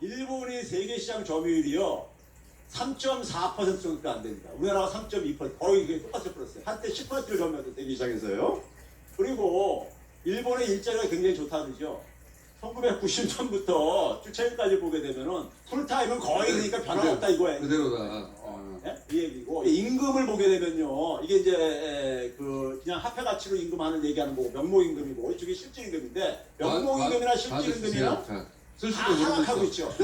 일본의 세계 시장 점유율이요 3.4% 정도가 안 됩니다. 우리나라가 3.2% 거의 그게 똑같이 플러스요. 한때 10%를 점유했던 세계 시장에서요. 그리고 일본의 일자리가 굉장히 좋다는죠. 1990년부터 쭉 최근까지 보게 되면은 풀타임은 거의 그러니까 변화가 없다 이거예요. 그대로다. 어. 예? 이 얘기고 임금을 보게 되면요 이게 이제 에, 그 그냥 화폐 가치로 임금하는 얘기하는 거고 명목 임금이고 이쪽이 실질 임금인데 명목 임금이나 실질 임금이나 쓸수도 하락하고 모르고 있죠.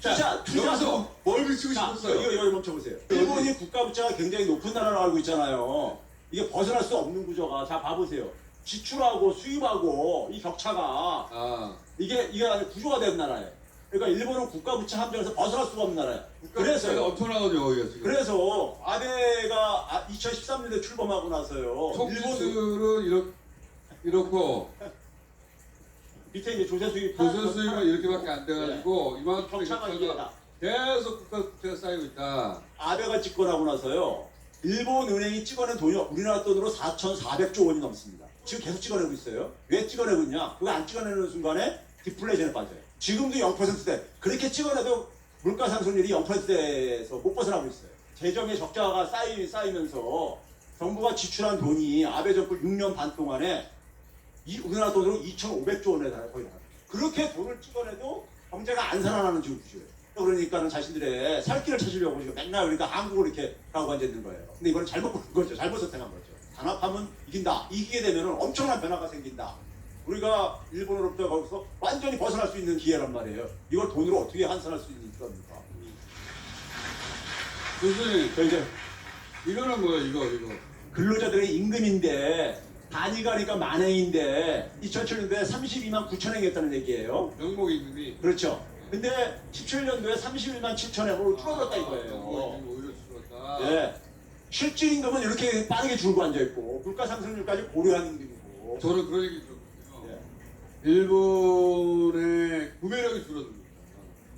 투자 투자 여기서 뭘 비추고 자, 싶었어요? 이거 멈춰보세요. 일본이 국가 부채가 굉장히 높은 나라로 알고 있잖아요. 이게 벗어날 수 없는 구조가 자 봐보세요. 지출하고 수입하고 이 격차가 아, 이게 이게 아주 구조가 된 나라예요. 그러니까 일본은 국가 부채 함정에서 벗어날 수가 없는 나라예요. 그래서 엄청나거든요, 여기가 지금. 그래서 아베가 2013년에 출범하고 나서요. 총 일본 지출은 이렇, 이렇고 밑에 이제 조세 수입 조선 수입은 이렇게밖에 안 돼가지고 격차가 이게 격차가 다 계속 국가 부채가 쌓이고 있다. 아베가 집권하고 나서요. 일본 은행이 찍어낸 돈이 우리나라 돈으로 4,400조 원이 넘습니다. 지금 계속 찍어내고 있어요. 왜 찍어내고 있냐? 그거 안 찍어내는 순간에 디플레이션에 빠져요. 지금도 0%대. 그렇게 찍어내도 물가 상승률이 0%대에서 못 벗어나고 있어요. 재정의 적자가 쌓이, 쌓이면서 정부가 지출한 돈이 아베 정부 6년 반 동안에 이 우리나라 돈으로 2,500조 원에 달해 거의 다. 그렇게 돈을 찍어내도 경제가 안 살아나는 지금 구조예요. 그러니까는 자신들의 살 길을 찾으려고 지금 맨날 그러니까 한국을 이렇게 가고 앉아 있는 거예요. 근데 이거는 잘못 보는 거죠. 잘못 선택한 거죠. 단합하면 이긴다. 이기게 되면 엄청난 변화가 생긴다. 우리가 일본으로부터 거기서 완전히 벗어날 수 있는 기회란 말이에요. 이걸 돈으로 어떻게 환산할 수 있는 겁니까? 교수님, 그 이제 이거는 뭐예요, 이거, 이거. 근로자들의 임금인데 단위가니까 만행인데 2007년도에 32만 9천 행했다는 얘기예요. 명목 임금이. 그렇죠. 근데 17년도에 31만 7천 행으로 줄어들었다 명목 이거예요. 임금 오히려 줄었다. 예. 실질 임금은 이렇게 빠르게 줄고 앉아 있고 물가 상승률까지 고려한 임금이고. 저는 그런 얘기 들었거든요. 예. 일본의 구매력이 줄어듭니다.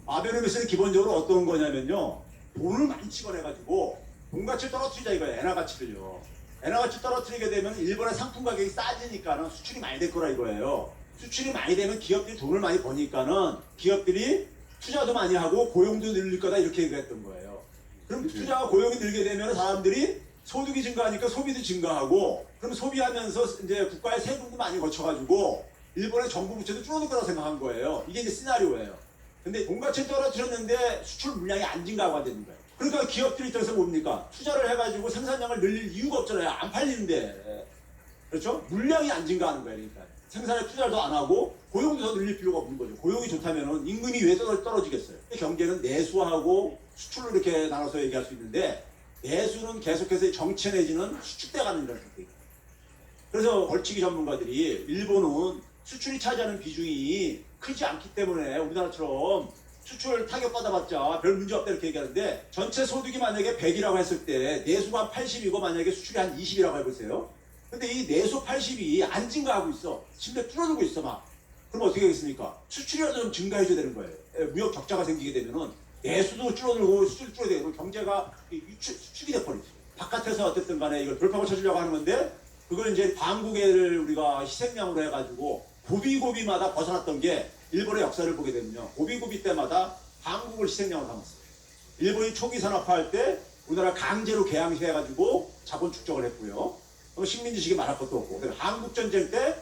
아베노미스는 기본적으로 어떤 거냐면요. 돈을 많이 찍어내가지고 돈 가치를 떨어뜨리자 이거예요. 엔화 가치를요. 엔화 가치 떨어뜨리게 되면 일본의 상품 가격이 싸지니까는 수출이 많이 될 거라 이거예요. 수출이 많이 되면 기업들이 돈을 많이 버니까는 기업들이 투자도 많이 하고 고용도 늘릴 거다 이렇게 얘기했던 거예요. 그럼 그치. 투자와 고용이 늘게 되면 사람들이 소득이 증가하니까 소비도 증가하고 그럼 소비하면서 이제 국가의 세금도 많이 거쳐가지고 일본의 정부 부채도 줄어들 거라고 생각한 거예요. 이게 이제 시나리오예요. 근데 돈가치 떨어뜨렸는데 수출 물량이 안 증가하고 되는 거예요. 그러니까 기업들 입장에서 뭡니까? 투자를 해가지고 생산량을 늘릴 이유가 없잖아요. 안 팔리는데. 그렇죠? 물량이 안 증가하는 거예요. 그러니까. 생산에 투자도 안 하고 고용도 더 늘릴 필요가 없는 거죠. 고용이 좋다면 임금이 왜 떨어- 떨어지겠어요? 경제는 내수하고 수출로 이렇게 나눠서 얘기할 수 있는데 내수는 계속해서 정체 내지는 수축돼 가는 이런 상태예요. 그래서 벌칙이 전문가들이 일본은 수출이 차지하는 비중이 크지 않기 때문에 우리나라처럼 수출 타격받아봤자 별 문제 없다 이렇게 얘기하는데 전체 소득이 만약에 100이라고 했을 때 내수가 한 80이고 만약에 수출이 한 20이라고 해보세요. 근데 이 내수 80이 안 증가하고 있어. 심지어 줄어들고 있어 막. 그럼 어떻게 하겠습니까? 수출이라도 좀 증가해줘야 되는 거예요. 예, 무역 적자가 생기게 되면은 내수도 줄어들고 수출 줄어들고 경제가 이 유축, 수축이 돼버리죠. 바깥에서 어쨌든 간에 이걸 돌파구 쳐주려고 하는 건데 그걸 이제 방국애를 우리가 희생양으로 해가지고 고비고비마다 벗어났던 게 일본의 역사를 보게 되면요. 고비고비 때마다 한국을 희생양으로 삼았어요. 일본이 초기 산업화할 때 우리나라 강제로 개항시해가지고 자본 축적을 했고요. 그럼 식민 지식이 말할 것도 없고. 한국 전쟁 때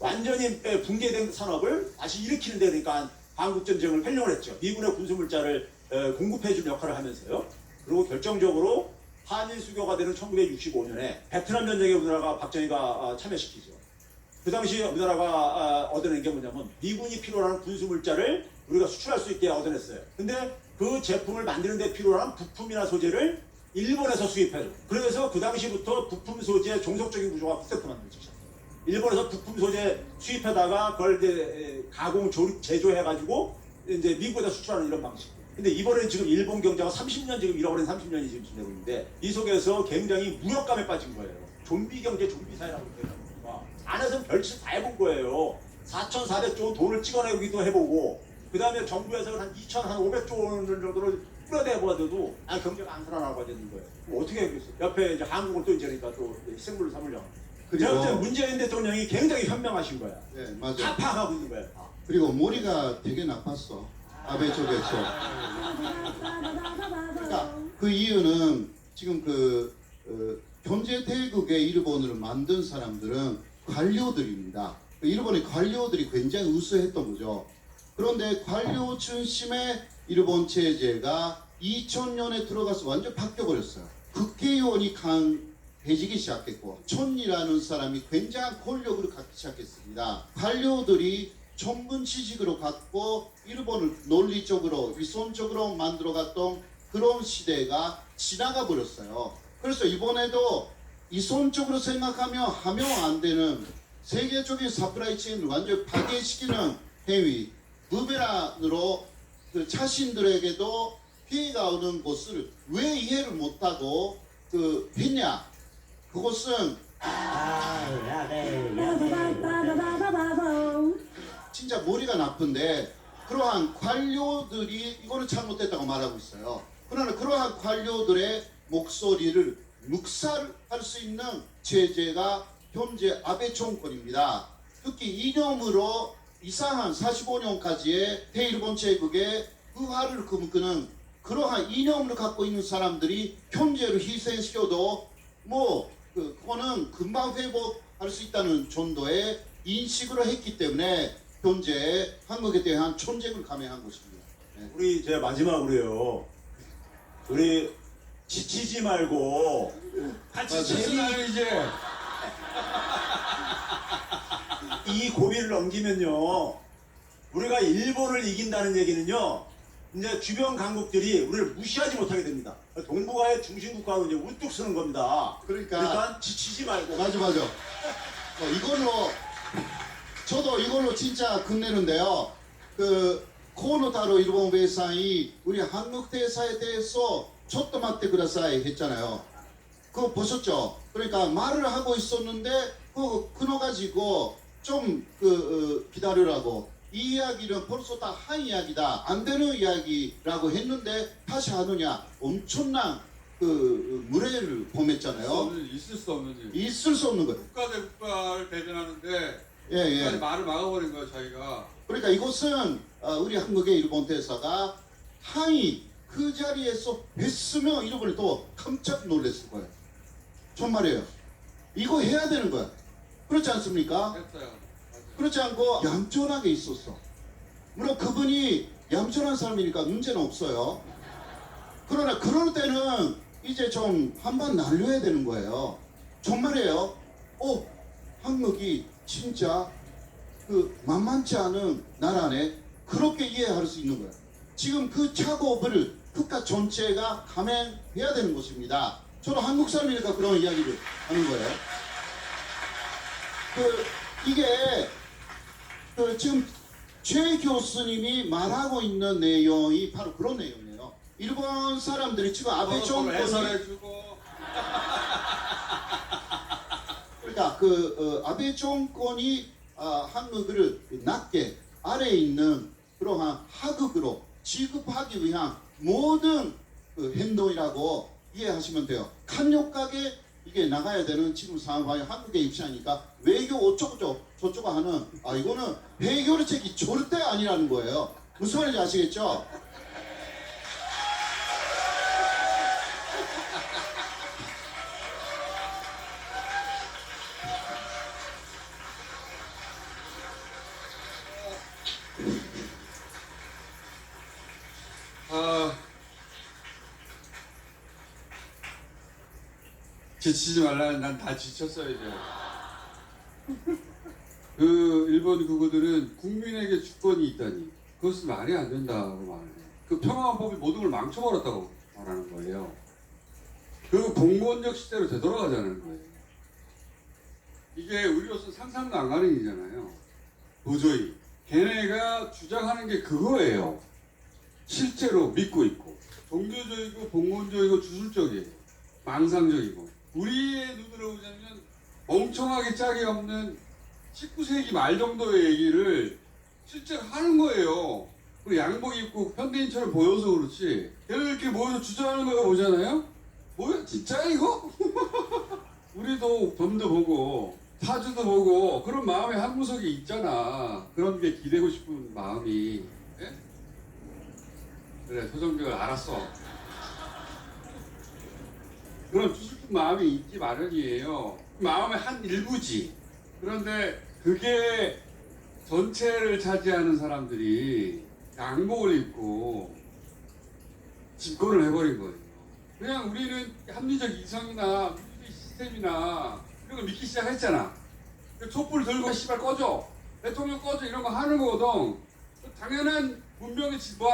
완전히 붕괴된 산업을 다시 일으키는 데 그러니까 한국 전쟁을 활용을 했죠. 미군의 군수 물자를 에, 공급해주는 역할을 하면서요. 그리고 결정적으로 한일 수교가 되는 1965년에 베트남 전쟁에 우리나라가 박정희가 아, 참여시키죠. 그 당시 우리나라가 아, 얻어낸 게 뭐냐면 미군이 필요로 하는 군수 물자를 우리가 수출할 수 있게 얻어냈어요. 근데 그 제품을 만드는 데 하는 부품이나 소재를 일본에서 수입해요. 그래서 그 당시부터 부품 소재 종속적인 구조가 콘셉트 만들어지죠. 일본에서 부품 소재 수입하다가 그걸 이제 가공 제조해가지고 이제 미국에다 수출하는 이런 방식. 근데 이번에 지금 일본 경제가 30년 지금 잃어버린 30년이 지금 지내고 있는데 이 속에서 굉장히 무력감에 빠진 거예요. 좀비 경제, 좀비 사회라고 얘기합니다. 안에서 별짓 다 해본 거예요. 4,400조 원 돈을 찍어내기도 해보고 그 다음에 정부에서 한 2,500조 원 정도를 뿌려대봐도 아 경제가 안 살아나고 되는 거예요. 뭐 어떻게 하겠어요? 옆에 이제 한국을 또 이제 그러니까 또 생물을 삼으려고. 제가 그리고 문재인 대통령이 굉장히 현명하신 거야. 네다 맞아요. 파악하고 있는 거야. 다. 그리고 머리가 되게 나빴어. 아베 쪽에서. 그러니까 그 이유는 지금 그 어, 현재 대국의 일본을 만든 사람들은 관료들입니다. 그 일본의 관료들이 굉장히 우수했던 거죠. 그런데 관료 중심의 일본 체제가 2000년에 들어가서 완전 바뀌어 버렸어요. 국회의원이 강해지기 시작했고 촌이라는 사람이 굉장한 권력을 갖기 시작했습니다. 관료들이 전문 지식으로 갖고 일본을 논리적으로 위선적으로 만들어갔던 그런 시대가 지나가 버렸어요. 그래서 이번에도 이손적으로 생각하며 하면 안 되는 세계적인 사프라이 체인을 완전 파괴시키는 행위, 무베란으로 그 자신들에게도 피해가 오는 것을 왜 이해를 못하고 그 했냐? 그것은 진짜 머리가 나쁜데 그러한 관료들이 이거는 잘못됐다고 말하고 있어요. 그러나 그러한 관료들의 목소리를 묵살할 수 있는 체제가 현재 아베 정권입니다. 특히 이념으로 이상한 45년까지의 대일본 제국의 의화를 금끄는 그러한 이념을 갖고 있는 사람들이 현재를 희생시켜도 뭐 그, 그거는 금방 회복할 수 있다는 정도의 인식으로 했기 때문에 현재 한국에 대한 존재를 감행한 것입니다. 네. 우리 제가 마지막으로요. 우리 지치지 말고 같이 아, 재미 됐어요 이제. 이 고비를 넘기면요. 우리가 일본을 이긴다는 얘기는요. 이제 주변 강국들이 우리를 무시하지 못하게 됩니다. 동북아의 중심 국가로 이제 우뚝 서는 겁니다. 그러니까 그러니까 지치지 말고 맞아 맞아. 어, 이걸로 저도 이걸로 진짜 끝내는데요. 그 코노타로 일본 회사이 우리 한국 대사에 대해서 초토마테 그다사이 했잖아요. 그거 보셨죠? 그러니까 말을 하고 있었는데 그 끊어 가지고 좀그 어, 기다리라고 이 이야기는 벌써 다 한 이야기다 안 되는 이야기라고 했는데 다시 하느냐 엄청난 그 어, 무례를 범했잖아요. 있을 수 없는 일. 있을 수 없는 거예요. 국가 대 국가를 대변하는데 예, 예. 말을 막아버린 거야 자기가. 그러니까 이것은 어, 우리 한국의 일본 대사가 항의 그 자리에서 했으면 일본이 또 깜짝 놀랐을 거예요. 정말이에요. 이거 해야 되는 거야. 그렇지 않습니까? 맞아요. 그렇지 않고 얌전하게 있었어. 물론 그분이 얌전한 사람이니까 문제는 없어요. 그러나 그럴 때는 이제 좀 한번 날려야 되는 거예요. 정말이에요. 어, 한국이 진짜 그 만만치 않은 나라네. 그렇게 이해할 수 있는 거예요. 지금 그 작업을 국가 전체가 감행해야 되는 것입니다. 저는 한국 사람이니까 그런 이야기를 하는 거예요. 그 이게 그 지금 최 교수님이 말하고 있는 내용이 바로 그런 내용이에요. 일본 사람들이 지금 아베 정권이 해설해주고 그러니까 그 어, 아베 정권이 아, 한국을 낮게 아래에 있는 그러한 하극으로 취급하기 위한 모든 그 행동이라고 이해하시면 돼요. 강력하게 이게 나가야 되는 지금 상황이 한국에 입시하니까 외교 어쩌고저쩌고 저쩌고 하는 아 이거는 해결의 책이 절대 아니라는 거예요. 무슨 말인지 아시겠죠? 지치지 말라는 난다 지쳤어요 이제. 그 일본 그거들은 국민에게 주권이 있다니 그것은 말이 안 된다고 말해. 그 평화헌법이 모든 걸 망쳐버렸다고 말하는 거예요. 그 공권력 시대로 되돌아가자는 거예요. 이게 우리로서 상상도 안 가는 일이잖아요. 도저히 걔네가 주장하는 게 그거예요. 실제로 믿고 있고 종교적이고 봉건적이고 주술적이에요. 망상적이고 우리의 눈으로 보자면 멍청하게 짝이 없는 19세기 말 정도의 얘기를 실제로 하는 거예요. 그 양복 입고 현대인처럼 보여서 그렇지. 걔들 이렇게 모여서 주장하는 거 보잖아요. 뭐야 진짜 이거? 우리도 범도 보고 사주도 보고 그런 마음이 한 구석에 있잖아. 그런 게 기대고 싶은 마음이. 예? 그래 소정비가 알았어. 싶은 마음이 있기 마련이에요. 마음의 한 일부지. 그런데 그게 전체를 차지하는 사람들이 양복을 입고 집권을 해버린 거예요. 그냥 우리는 합리적 이성이나 민주주의 시스템이나 이런 걸 믿기 시작했잖아. 그 촛불 들고 씨발 꺼져. 대통령 꺼져 이런 거 하는 거거든. 당연한 문명의 지- 뭐.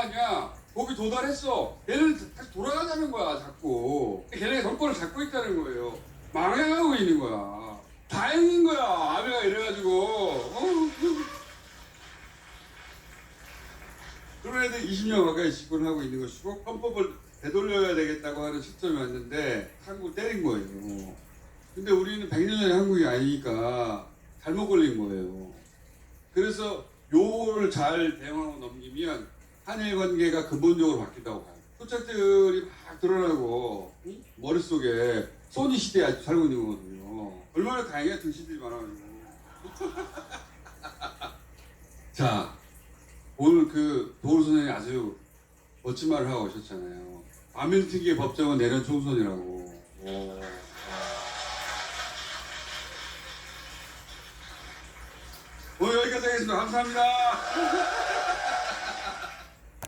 거기 도달했어. 얘는 다시 돌아가자는 거야, 자꾸. 걔네가 정권을 잡고 있다는 거예요. 망해가고 있는 거야. 다행인 거야, 아베가 이래가지고. 어, 그런 애들 20년 가까이 집권하고 있는 것이고, 헌법을 되돌려야 되겠다고 하는 시점이 왔는데, 한국을 때린 거예요. 근데 우리는 100년 전의 한국이 아니니까 잘못 걸린 거예요. 그래서 요거를 잘 대응하고 넘기면 한일 관계가 근본적으로 바뀐다고 봐요. 토착들이 막 드러나고 응? 머릿속에 소니 시대에 아직 살고 있는 거거든요. 얼마나 다행이야 등신들이 많아가지고. 자, 오늘 그 도울 선생님이 아주 멋진 말을 하고 오셨잖아요. 아밀특위의 법정은 내년 총선이라고. 오. 오늘 여기까지 하겠습니다. 감사합니다.